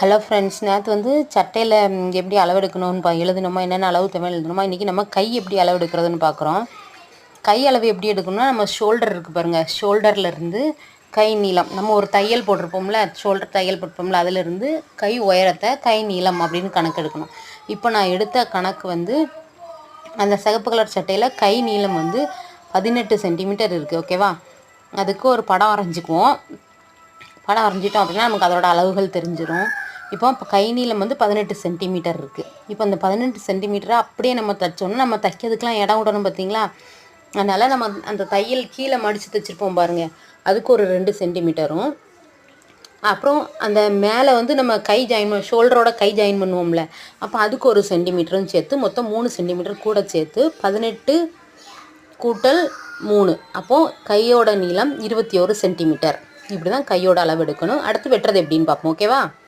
Hello friends நேற்று வந்து சட்டையில் எப்படி அளவெடுக்கணும்னு பா எழுதணுமா என்னென்ன அளவு தமிழ் எழுதணுமா இன்றைக்கி நம்ம கை எப்படி அளவெடுக்கிறதுன்னு பார்க்குறோம் கை அளவு எப்படி எடுக்கணும்னா நம்ம ஷோல்டர் இருக்குது பாருங்கள் ஷோல்டரில் இருந்து கை நீளம். நம்ம ஒரு தையல் போட்டிருப்போம்ல ஷோல்டர் தையல் போட்டிருப்போம்ல அதிலிருந்து கை உயரத்தை கை நீளம் அப்படின்னு கணக்கு எடுக்கணும். இப்போ நான் எடுத்த கணக்கு வந்து அந்த சிகப்பு கலர் சட்டையில் கை நீளம் வந்து பதினெட்டு சென்டிமீட்டர் இருக்குது ஓகேவா அதுக்கு ஒரு படம் வரைஞ்சிக்குவோம். படம் வரைஞ்சிட்டோம் அப்படின்னா நமக்கு அதோட அளவுகள் தெரிஞ்சிடும் இப்போ இப்போ கை நீளம் வந்து பதினெட்டு சென்டிமீட்டர் இருக்குது இப்போ அந்த பதினெட்டு சென்டிமீட்டரை அப்படியே நம்ம தைச்சோன்னா நம்ம தைக்கிறதுக்கெலாம் இடம் விடணும் பார்த்தீங்களா? அதனால் நம்ம அந்த தையல் கீழே மடித்து தைச்சிருப்போம் பாருங்கள் அதுக்கு ஒரு ரெண்டு சென்டிமீட்டரும். அப்புறம் அந்த மேலே வந்து நம்ம கை ஜாயின் பண்ண ஷோல்டரோட கை ஜாயின் பண்ணுவோம்ல. அப்போ அதுக்கு ஒரு சென்டிமீட்டரும் சேர்த்து மொத்தம் மூணு சென்டிமீட்டர் கூட சேர்த்து பதினெட்டு கூட்டல் மூணு. அப்போது கையோட நீளம் இருபத்தி ஒரு சென்டிமீட்டர். இப்படி தான் கையோட அளவு எடுக்கணும். அடுத்து வெட்டுறது எப்படின்னு பார்ப்போம் ஓகேவா?